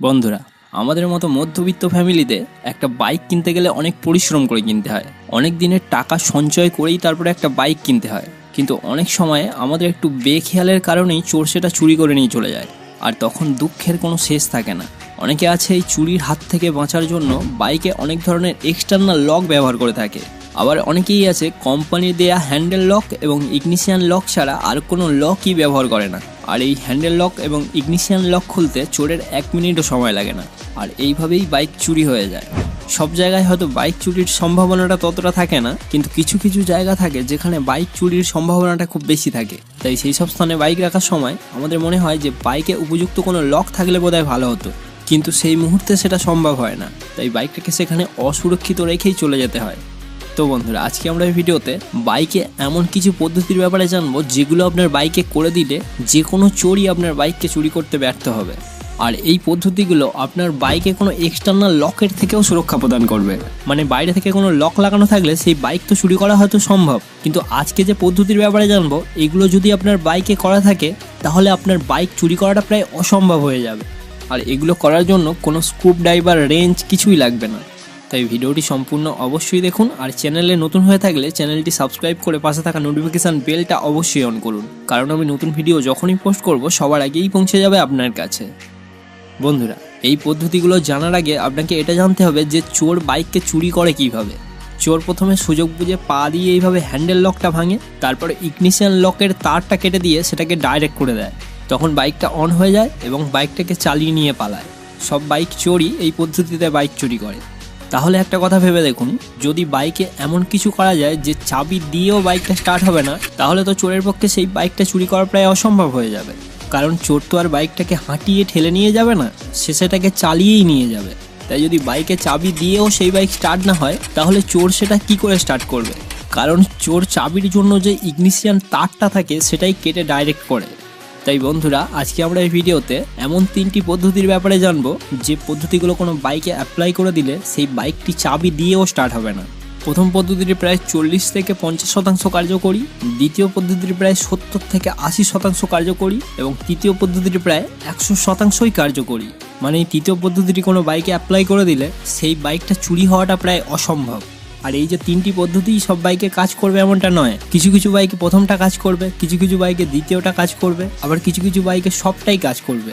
বন্ধুরা, আমাদের মতো মধ্যবিত্ত ফ্যামিলিতে একটা বাইক কিনতে গেলে অনেক পরিশ্রম করে কিনতে হয়। অনেক দিনের টাকা সঞ্চয় করেই তারপরে একটা বাইক কিনতে হয়। কিন্তু অনেক সময় আমাদের একটু বেখেয়ালের কারণেই চোর সেটা চুরি করে নিয়ে চলে যায়। আর তখন দুঃখের কোনো শেষ থাকে না। অনেকে আছে এই চুরির হাত থেকে বাঁচার জন্য বাইকে অনেক ধরনের এক্সটার্নাল লক ব্যবহার করে থাকে। আবার অনেকেই আছে কোম্পানির দেয়া হ্যান্ডেল লক এবং ইগনিশিয়ান লক ছাড়া আর কোনো লকই ব্যবহার করে না। আর এই হ্যান্ডেল লক এবং ইগনিশিয়ান লক খুলতে চোরের এক মিনিটও সময় লাগে না, আর এইভাবেই বাইক চুরি হয়ে যায়। সব জায়গায় হয়তো বাইক চুরির সম্ভাবনাটা ততটা থাকে না, কিন্তু কিছু কিছু জায়গা থাকে যেখানে বাইক চুরির সম্ভাবনাটা খুব বেশি থাকে। তাই সেই সব স্থানে বাইক রাখার সময় আমাদের মনে হয় যে বাইকে উপযুক্ত কোনো লক থাকলে বোধহয় ভালো হতো, কিন্তু সেই মুহূর্তে সেটা সম্ভব হয় না। তাই বাইকটাকে সেখানে অসুরক্ষিত রেখেই চলে যেতে হয়। তো বন্ধুরা, আজকে আমরা এই ভিডিওতে বাইকে এমন কিছু পদ্ধতির ব্যাপারে জানব যেগুলো আপনার বাইকে করে দিলে যে কোনো চোরই আপনার বাইককে চুরি করতে ব্যর্থ হবে। আর এই পদ্ধতিগুলো আপনার বাইকে কোনো এক্সটার্নাল লকের থেকেও সুরক্ষা প্রদান করবে। মানে বাইরে থেকে কোনো লক লাগানো থাকলে সেই বাইক তো চুরি করা হয়তো সম্ভব। কিন্তু আজকে যে পদ্ধতির ব্যাপারে জানব, এগুলো যদি আপনার বাইকে করা থাকে, তাহলে আপনার বাইক চুরি করাটা প্রায় অসম্ভব হয়ে যাবে। আর এগুলো করার জন্য কোনো স্ক্রুপ ড্রাইভার রেঞ্জ কিছুই লাগবে না। তাই ভিডিওটি সম্পূর্ণ অবশ্যই দেখুন আর চ্যানেলে নতুন হয়ে থাকলে চ্যানেলটি সাবস্ক্রাইব করে পাশে থাকা নোটিফিকেশান বেলটা অবশ্যই অন করুন। কারণ আমি নতুন ভিডিও যখনই পোস্ট করব, সবার আগেই পৌঁছে যাবে আপনার কাছে। বন্ধুরা, এই পদ্ধতিগুলো জানার আগে আপনাকে এটা জানতে হবে যে চোর বাইককে চুরি করে কীভাবে। চোর প্রথমে সুযোগ বুঝে পা দিয়ে এইভাবে হ্যান্ডেল লকটা ভাঙে, তারপরে ইগনিশিয়ান লকের তারটা কেটে দিয়ে সেটাকে ডাইরেক্ট করে দেয়। তখন বাইকটা অন হয়ে যায় এবং বাইকটাকে চালিয়ে নিয়ে পালায়। সব বাইক চোরই এই পদ্ধতিতে বাইক চুরি করে। তাহলে একটা কথা ভেবে দেখুন, যদি বাইকে এমন কিছু করা যায় যে চাবি দিয়েও বাইকটা স্টার্ট হবে না, তাহলে তো চোরের পক্ষে সেই বাইকটা চুরি করা প্রায় অসম্ভব হয়ে যাবে। কারণ চোর তো আর বাইকটাকে হাঁটিয়ে ঠেলে নিয়ে যাবে না, সে সেটাকে চালিয়েই নিয়ে যাবে। তাই যদি বাইকে চাবি দিয়েও সেই বাইক স্টার্ট না হয়, তাহলে চোর সেটা কি করে স্টার্ট করবে? কারণ চোর চাবির জন্য যে ইগনিশিয়ান তারটা থাকে, সেটাই কেটে ডাইরেক্ট করে। তাই বন্ধুরা, আজকে আমরা এই ভিডিওতে এমন তিনটি পদ্ধতির ব্যাপারে জানব, যে পদ্ধতিগুলো কোনো বাইকে অ্যাপ্লাই করে দিলে সেই বাইকটি চাবি দিয়েও স্টার্ট হবে না। প্রথম পদ্ধতিটি প্রায় চল্লিশ থেকে পঞ্চাশ শতাংশ কার্যকরী, দ্বিতীয় পদ্ধতিটি প্রায় সত্তর থেকে আশি শতাংশ কার্যকরী, এবং তৃতীয় পদ্ধতিটি প্রায় একশো শতাংশই কার্যকরী। মানে এই তৃতীয় পদ্ধতিটি কোনো বাইকে অ্যাপ্লাই করে দিলে সেই বাইকটা চুরি হওয়াটা প্রায় অসম্ভব। আর এই যে তিনটি পদ্ধতি সব বাইকে কাজ করবে এমনটা নয়। কিছু কিছু বাইকে প্রথমটা কাজ করবে কিছু কিছু বাইকে দ্বিতীয়টা কাজ করবে আবার কিছু কিছু বাইকে সবটাই কাজ করবে।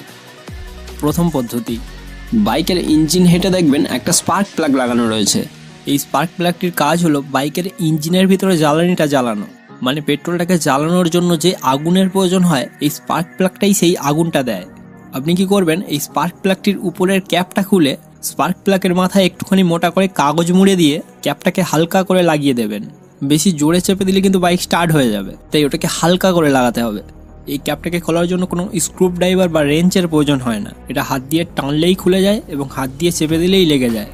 প্রথম পদ্ধতি। বাইকের ইঞ্জিন হেঁটে দেখবেন একটা স্পার্ক প্লাগ লাগানো রয়েছে। এই স্পার্ক প্লাগটির কাজ হলো বাইকের ইঞ্জিনের ভিতরে জ্বালানিটা জ্বালানো। মানে পেট্রোলটাকে জ্বালানোর জন্য যে আগুনের প্রয়োজন হয় এই স্পার্ক প্লাগটাই সেই আগুনটা দেয়। আপনি কি করবেন এই স্পার্ক প্লাগটির উপরের ক্যাপটা খুলে স্পার্ক প্লাগের মাথায় একটুখানি মোটা করে কাগজ মুড়ে দিয়ে ক্যাপটাকে হালকা করে লাগিয়ে দেবেন। বেশি জোরে চেপে দিলে কিন্তু বাইক স্টার্ট হয়ে যাবে। তাই ওটাকে হালকা করে লাগাতে হবে। এই ক্যাপটাকে খোলার জন্য কোনো স্ক্রুপ ড্রাইভার বা রেঞ্চের প্রয়োজন হয় না। এটা হাত দিয়ে টানলেই খুলে যায় এবং হাত দিয়ে চেপে দিলেই লেগে যায়।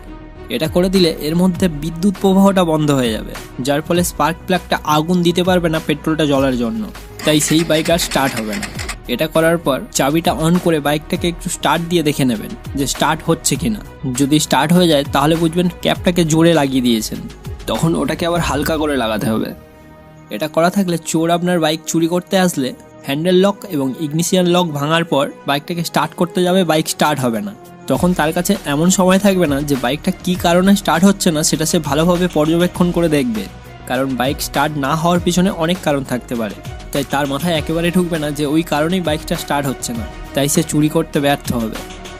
এটা করে দিলে এর মধ্যে বিদ্যুৎ প্রবাহটা বন্ধ হয়ে যাবে, যার ফলে স্পার্ক প্লাগটা আগুন দিতে পারবে না পেট্রোলটা জ্বলার জন্য। তাই সেই বাইক আর স্টার্ট হবে না। এটা করার পর চাবিটা অন করে বাইকটাকে একটু স্টার্ট দিয়ে দেখে নেবেন যে স্টার্ট হচ্ছে কিনা। যদি স্টার্ট হয়ে যায়, তাহলে বুঝবেন ক্যাপটাকে জোরে লাগিয়ে দিয়েছেন। তখন ওটাকে আবার হালকা করে লাগাতে হবে। এটা করা থাকলে চোর আপনার বাইক চুরি করতে আসলে হ্যান্ডেল লক এবং ইগনিশিয়ান লক ভাঙার পর বাইকটাকে স্টার্ট করতে যাবে বাইক স্টার্ট হবে না। তখন তার কাছে এমন সময় থাকবে না যে বাইকটা কি কারণে স্টার্ট হচ্ছে না, সেটা সে ভালোভাবে পর্যবেক্ষণ করে দেখবে। কারণ বাইক স্টার্ট না হওয়ার পিছনে অনেক কারণ থাকতে পারে। তাই তার মাথায় একেবারে ঢুকবে না যে ওই কারণেই বাইকটা স্টার্ট হচ্ছে না। তাই সে চুরি করতে ব্যর্থ হবে।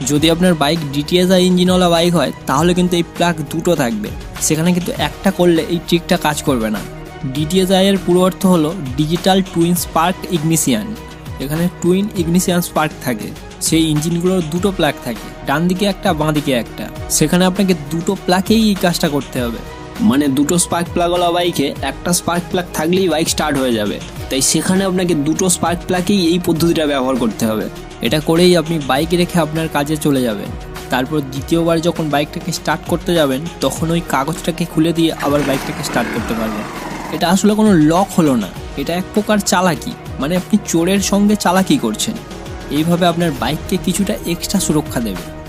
যদি আপনার বাইক ডিটিএসআই ইঞ্জিনওয়ালা বাইক হয়, তাহলে কিন্তু এই প্লাগ দুটো থাকবে। সেখানে কিন্তু একটা করলে এই ট্রিকটা কাজ করবে না। ডিটিএসআই এর পুরো অর্থ হলো ডিজিটাল টুইন স্পার্ক ইগনিশিয়ান এখানে টুইন ইগনিশিয়ান স্পার্ক থাকে। সেই ইঞ্জিনগুলোর দুটো প্লাগ থাকে। ডান দিকে একটা বাঁ দিকে একটা। সেখানে আপনাকে দুটো প্লাগেই এই কাজটা করতে হবে। মানে দুটো স্পার্ক প্লাগওয়ালা বাইকে একটা স্পার্ক প্লাগ থাকলেই বাইক স্টার্ট হয়ে যাবে। তাই সেখানে আপনাকে দুটো স্পার্ক প্লাগেই এই পদ্ধতিটা ব্যবহার করতে হবে। এটা করেই আপনি বাইক রেখে আপনার কাজে চলে যাবেন। তারপর দ্বিতীয়বার যখন বাইকটাকে স্টার্ট করতে যাবেন, তখন ওই কাগজটাকে খুলে দিয়ে আবার বাইকটাকে স্টার্ট করতে পারবেন। এটা আসলে কোনো লক হলো না। এটা এক প্রকার চালাকি। মানে আপনি চোরের সঙ্গে চালাকি করছেন। এইভাবে আপনার বাইককে কিছুটা এক্সট্রা সুরক্ষা দেবে।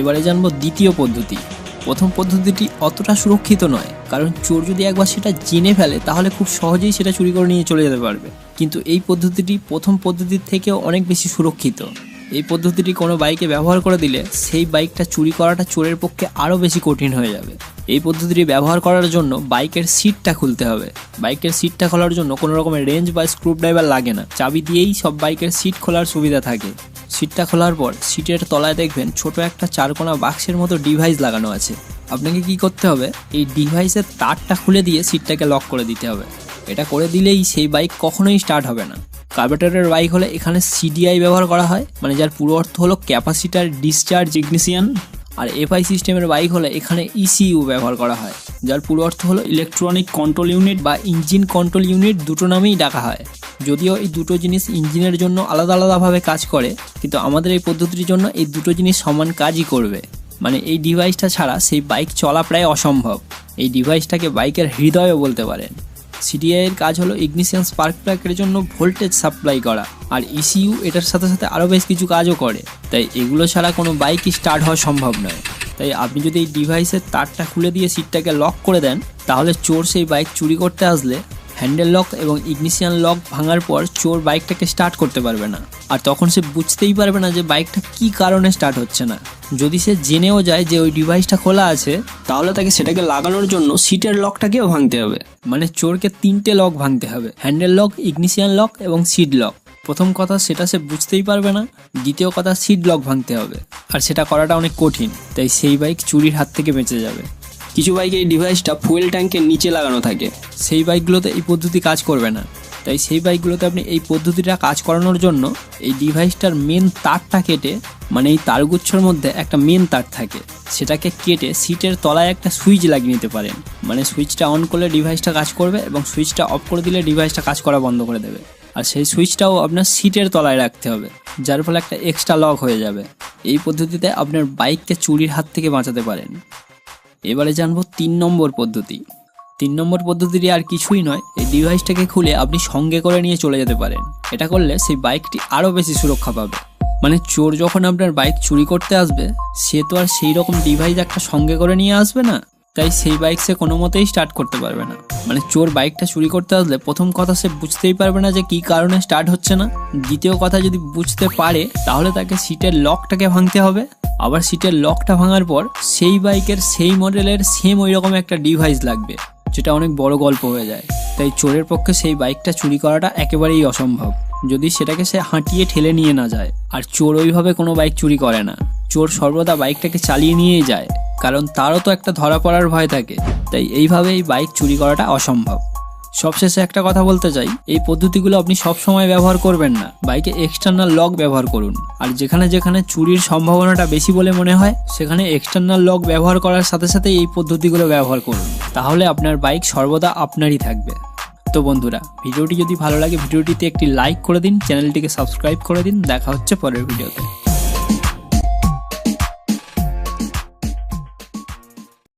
এবারে জানব দ্বিতীয় পদ্ধতি। প্রথম পদ্ধতিটি অতটা সুরক্ষিত নয়, কারণ চোর যদি একবার সেটা জেনে ফেলে, তাহলে খুব সহজেই সেটা চুরি করে নিয়ে চলে যেতে পারবে। কিন্তু এই পদ্ধতিটি প্রথম পদ্ধতির থেকেও অনেক বেশি সুরক্ষিত। এই পদ্ধতিটি কোনো বাইকে ব্যবহার করে দিলে সেই বাইকটা চুরি করাটা চোরের পক্ষে আরও বেশি কঠিন হয়ে যাবে। এই পদ্ধতিটি ব্যবহার করার জন্য বাইকের সিটটা খুলতে হবে। বাইকের সিটটা খোলার জন্য কোনো রকমের রেঞ্জ বা স্ক্রু ড্রাইভার লাগে না। চাবি দিয়েই সব বাইকের সিট খোলার সুবিধা থাকে। সিটটা খোলার পর সিটের তলায় দেখবেন ছোট একটা চারকোনা বাক্সের মতো ডিভাইস লাগানো আছে। আপনাকে কি করতে হবে? এই ডিভাইসের তারটা খুলে দিয়ে সিটটাকে লক করে দিতে হবে। এটা করে দিলেই সেই বাইক কখনোই স্টার্ট হবে না। কার্বেটারের বাইক হলে এখানে সিডিআই ব্যবহার করা হয় মানে যার পুরো অর্থ হলো ক্যাপাসিটার ডিসচার্জ ইগনিশিয়ান আর এফআই সিস্টেমের বাইক হলে এখানে ইসিইউ ব্যবহার করা হয়, যার পুরো অর্থ হলো ইলেকট্রনিক কন্ট্রোল ইউনিট বা ইঞ্জিন কন্ট্রোল ইউনিট দুটো নামেই ডাকা হয়। যদিও এই দুটো জিনিস ইঞ্জিনের জন্য আলাদা আলাদাভাবে কাজ করে, কিন্তু আমাদের এই পদ্ধতির জন্য এই দুটো জিনিস সমান কাজই করবে। মানে এই ডিভাইসটা ছাড়া সেই বাইক চলা প্রায় অসম্ভব। এই ডিভাইসটাকে বাইকের হৃদয়ও বলতে পারেন। সিডিআই এর কাজ হলো ইগনিশিয়ান স্পার্ক প্লাগের জন্য ভোল্টেজ সাপ্লাই করা। আর ইসিইউ এটার সাথে সাথে আরও বেশ কিছু কাজও করে। তাই এগুলো ছাড়া কোনো বাইকই স্টার্ট হওয়া সম্ভব নয়। তাই আপনি যদি এই ডিভাইসের তারটা খুলে দিয়ে সিটটাকে লক করে দেন, তাহলে চোর সেই বাইক চুরি করতে আসলে হ্যান্ডেল লক এবং ইগনিশিয়ান লক ভাঙার পর চোর বাইকটাকে স্টার্ট করতে পারবে না। আর তখন সে বুঝতেই পারবে না যে বাইকটা কি কারণে স্টার্ট হচ্ছে না। যদি সে জেনেও যায় যে ওই ডিভাইসটা খোলা আছে, তাহলে তাকে সেটাকে লাগানোর জন্য সিটের লকটাকেও ভাঙতে হবে। মানে চোরকে তিনটে লক ভাঙতে হবে। হ্যান্ডেল লক ইগনিশিয়ান লক এবং সিট লক প্রথম কথা সেটা সে বুঝতেই পারবে না, দ্বিতীয় কথা সিট লক ভাঙতে হবে। আর সেটা করাটা অনেক কঠিন, তাই সেই বাইক চুরির হাত থেকে বেঁচে যাবে। কিছু বাইকে এই ডিভাইসটা ফুয়েল ট্যাঙ্কের নিচে লাগানো থাকে। সেই বাইকগুলোতে এই পদ্ধতি কাজ করবে না। তাই সেই বাইকগুলোতে আপনি এই পদ্ধতিটা কাজ করানোর জন্য এই ডিভাইসটার মেন তারটা কেটে মানে এই তারগুচ্ছর মধ্যে একটা মেন তার থাকে, সেটাকে কেটে সিটের তলায় একটা সুইচ লাগিয়ে নিতে পারেন। মানে সুইচটা অন করলে ডিভাইসটা কাজ করবে এবং সুইচটা অফ করে দিলে ডিভাইসটা কাজ করা বন্ধ করে দেবে। আর সেই সুইচটাও আপনার সিটের তলায় রাখতে হবে, যার ফলে একটা এক্সট্রা লক হয়ে যাবে। এই পদ্ধতিতে আপনার বাইককে চুরির হাত থেকে বাঁচাতে পারেন। এবারে জানব তিন নম্বর পদ্ধতি। তিন নম্বর পদ্ধতিটি আর কিছুই নয়, এই ডিভাইসটাকে খুলে আপনি সঙ্গে করে নিয়ে চলে যেতে পারেন। এটা করলে সেই বাইকটি আরও বেশি সুরক্ষা পাবে। মানে চোর যখন আপনার বাইক চুরি করতে আসবে, সে তো আর সেই রকম ডিভাইস একটা সঙ্গে করে নিয়ে আসবে না। তাই সেই বাইক সে কোনো মতেই স্টার্ট করতে পারবে না। মানে চোর বাইকটা চুরি করতে আসলে প্রথম কথা সে বুঝতেই পারবে না যে কী কারণে স্টার্ট হচ্ছে না। দ্বিতীয় কথা যদি বুঝতে পারে, তাহলে তাকে সিটের লকটাকে ভাঙতে হবে। আবার সিটের লকটা ভাঙার পর সেই বাইকের সেই মডেলের সেম ওই রকম একটা ডিভাইস লাগবে। যেটা অনেক বড় গল্প হয়ে যায়। তাই চোরের পক্ষে সেই বাইকটা চুরি করাটা একেবারেই অসম্ভব। যদি সেটাকে সে হাঁটিয়ে ঠেলে নিয়ে না যায়, আর চোর ওইভাবে কোনো বাইক চুরি করে না। চোর সর্বদা বাইকটাকে চালিয়ে নিয়েই যায়, কারণ তারও তো একটা ধরা পড়ার ভয় থাকে। তাই এইভাবেই বাইক চুরি করাটা অসম্ভব। সবশেষে একটা কথা বলতে চাই। এই পদ্ধতিগুলো আপনি সব সময় ব্যবহার করবেন না। বাইকে এক্সটার্নাল লক ব্যবহার করুন। আর যেখানে যেখানে চুরির সম্ভাবনাটা বেশি বলে মনে হয়, সেখানে এক্সটার্নাল লক ব্যবহার করার সাথে সাথে এই পদ্ধতিগুলো ব্যবহার করুন। তাহলে আপনার বাইক সর্বদা আপনারই থাকবে। তো বন্ধুরা, ভিডিওটি যদি ভালো লাগে, ভিডিওটিতে একটি লাইক করে দিন, চ্যানেলটিকে সাবস্ক্রাইব করে দিন। দেখা হচ্ছে পরের ভিডিওতে।